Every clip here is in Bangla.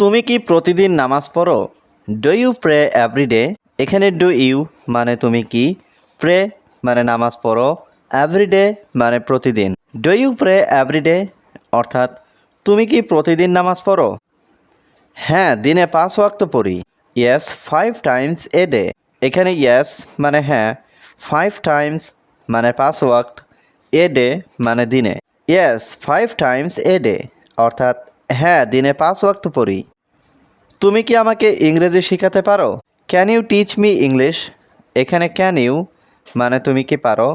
তুমি কি প্রতিদিন নামাজ পড়ো? ডু ইউ প্রে এভরিডে এখানে ডু ইউ মানে তুমি কি? প্রে মানে নামাজ পড়ো। এভরিডে মানে প্রতিদিন। ডু ইউ প্রে এভরিডে অর্থাৎ, তুমি কি প্রতিদিন নামাজ পড়ো? হ্যাঁ দিনে পাঁচ ওয়াক্ত পড়ি। Yes five times a day এখানে ইয়েস মানে হ্যাঁ ফাইভ টাইমস মানে পাঁচ ওয়াক্ত এ ডে মানে দিনে। Yes five times a day অর্থাৎ হ্যাঁ দিনে পাঁচ ওয়াক্ত পড়ি। তুমি কি আমাকে ইংরেজি শেখাতে পারো? Can you teach me English এখানে ক্যান ইউ মানে তুমি কি পারো?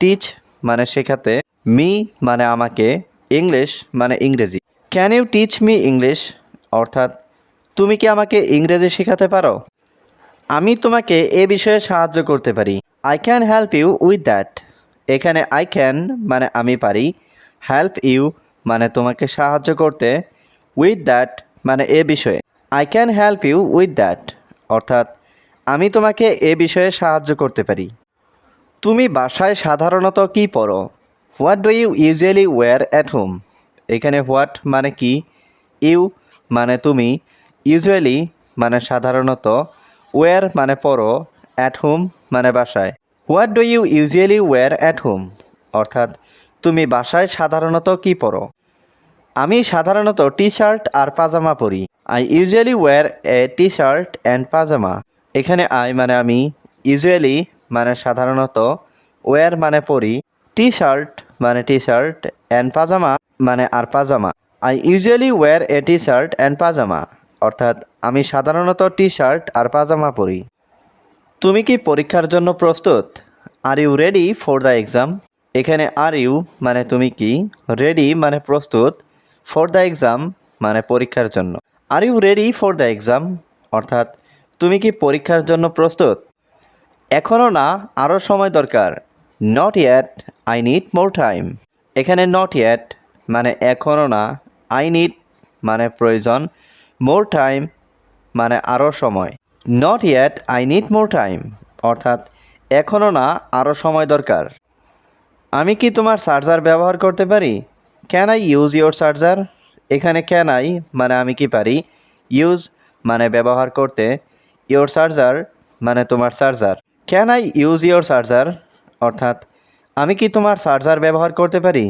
টিচ মানে শেখাতে মি মানে আমাকে ইংলিশ মানে ইংরেজি। Can you teach me English অর্থাৎ, তুমি কি আমাকে ইংরেজি শেখাতে পারো? আমি তোমাকে এ বিষয়ে সাহায্য করতে পারি। I can help you with that এখানে আই ক্যান মানে আমি পারি। হেল্প ইউ মানে তোমাকে সাহায্য করতে উইথ দ্যাট মানে এ বিষয়ে। I can help you with that অর্থাৎ, আমি তোমাকে এ বিষয়ে সাহায্য করতে পারি। তুমি বাসায় সাধারণত কি পরো what do you usually wear at home এখানে হোয়াট মানে কি? ইউ মানে তুমি। ইউজুয়ালি মানে সাধারণত ওয়্যার মানে পরো অ্যাট হোম মানে বাসায়। What do you usually wear at home অর্থাৎ, তুমি বাসায় সাধারণত কি পরো আমি সাধারণত টি শার্ট আর পাজামা পরি। I usually wear a T shirt and pyjama. এখানে আই মানে আমি ইউজুয়ালি মানে সাধারণত ওয়্যার মানে পরি। টি শার্ট মানে টি শার্ট অ্যান্ড পাজামা মানে আর পাজামা। I usually wear a T shirt and pyjama. অর্থাৎ আমি সাধারণত টি শার্ট আর পাজামা পরি। তুমি কি পরীক্ষার জন্য প্রস্তুত? Are you ready for the exam এখানে আর ইউ মানে তুমি কি? রেডি মানে প্রস্তুত? ফর দ্য এক্সাম মানে পরীক্ষার জন্য। Are you ready for the exam অর্থাৎ, তুমি কি পরীক্ষার জন্য প্রস্তুত? এখনও না আরও সময় দরকার। Not yet I need more time এখানে নট ইয়েট মানে এখনও না আই নিড মানে প্রয়োজন মোর টাইম মানে আরও সময়। Not yet I need more time অর্থাৎ এখনও না আরও সময় দরকার। আমি কি তোমার চার্জার ব্যবহার করতে পারি? Can I use your charger এখানে ক্যান আই মানে আমি কি পারি? ইউজ মানে ব্যবহার করতে। ইয়োর চার্জার মানে তোমার charger can I use your charger অর্থাৎ, আমি কি তোমার চার্জার ব্যবহার করতে পারি?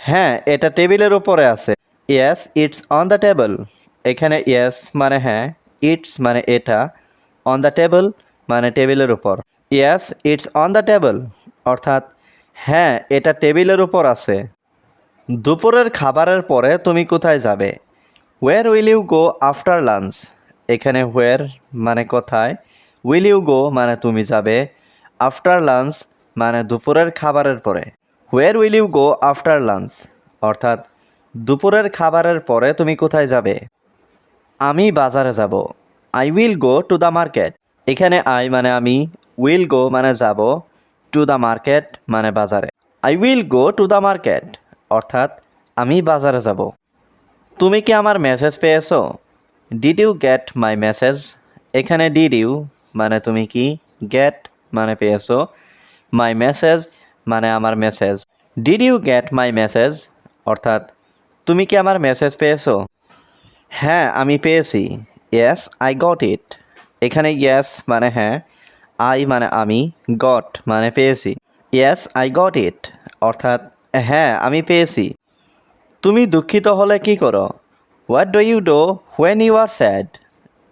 হ্যাঁ এটা টেবিলের উপরে আছে। Yes it's on the table এখানে ইয়েস মানে হ্যাঁ ইটস মানে এটা। অন দ্য টেবল মানে টেবিলের উপর। Yes it's on the table অর্থাৎ হ্যাঁ এটা টেবিলের উপর আছে। দুপুরের খাবারের পরে তুমি কোথায় যাবে? Where will you go after lunch এখানে হোয়ার মানে কোথায়? উইল ইউ গো মানে তুমি যাবে আফটার লাঞ্চ মানে দুপুরের খাবারের পরে। Where will you go after lunch অর্থাৎ দুপুরের খাবারের পরে তুমি কোথায় যাবে? আমি বাজারে যাব। I will go to the market এখানে আই মানে আমি উইল গো মানে যাব টু দ্য মার্কেট মানে বাজারে। I will go to the market অর্থাৎ আমি বাজারে যাব। তুমি কি আমার মেসেজ পেয়েছ? Did you get my message এখানে ডিড ইউ মানে তুমি কি? গেট মানে পেয়েছ। মাই মেসেজ মানে আমার message did you get my message অর্থাৎ তুমি কি আমার মেসেজ পেয়েছ? হ্যাঁ আমি পেয়েছি। ইয়েস আই গট ইট এখানে ইয়েস মানে হ্যাঁ আই মানে আমি গট মানে পেয়েছি। ইয়েস আই গট ইট অর্থাৎ হ্যাঁ আমি পেয়েছি। তুমি দুঃখিত হলে কি করো? What do you do when you are sad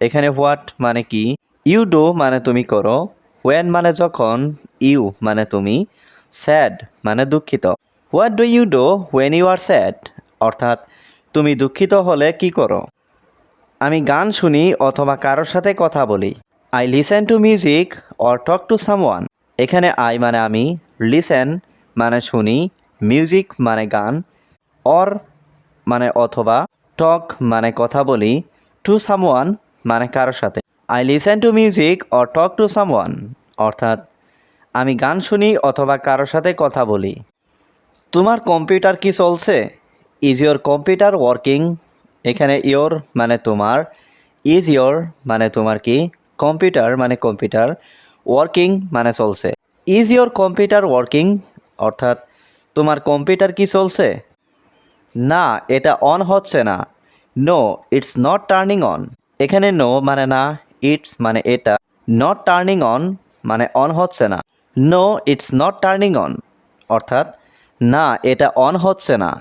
এখানে হোয়াট মানে কি? ইউ ডো মানে তুমি করো। হোয়েন মানে যখন ইউ মানে তুমি স্যাড মানে দুঃখিত। What do you do when you are sad অর্থাৎ, তুমি দুঃখিত হলে কি করো? আমি গান শুনি অথবা কারোর সাথে কথা বলি। I listen to music or talk to someone এখানে আই মানে আমি লিসেন মানে শুনি মিউজিক মানে গান, অর মানে অথবা টক মানে কথা বলি, টু সামওয়ান মানে কারোর সাথে। I listen to music or talk to someone, অর্থাৎ আমি গান শুনি অথবা কারোর সাথে কথা বলি। তোমার কম্পিউটার কি চলছে? ইজ ইয়োর কম্পিউটার ওয়ার্কিং এখানে ইয়োর মানে তোমার ইজ ইয়োর মানে তোমার কি? কম্পিউটার মানে কম্পিউটার ওয়ার্কিং মানে চলছে। ইজ ইয়োর কম্পিউটার ওয়ার্কিং অর্থাৎ তোমার কম্পিউটার কি চলছে? না, এটা অন হচ্ছে না। No it's not turning on এখানে নো মানে না ইটস মানে এটা। নট টার্নিং অন মানে অন হচ্ছে না। No it's not turning on অর্থাৎ, না, এটা অন হচ্ছে না।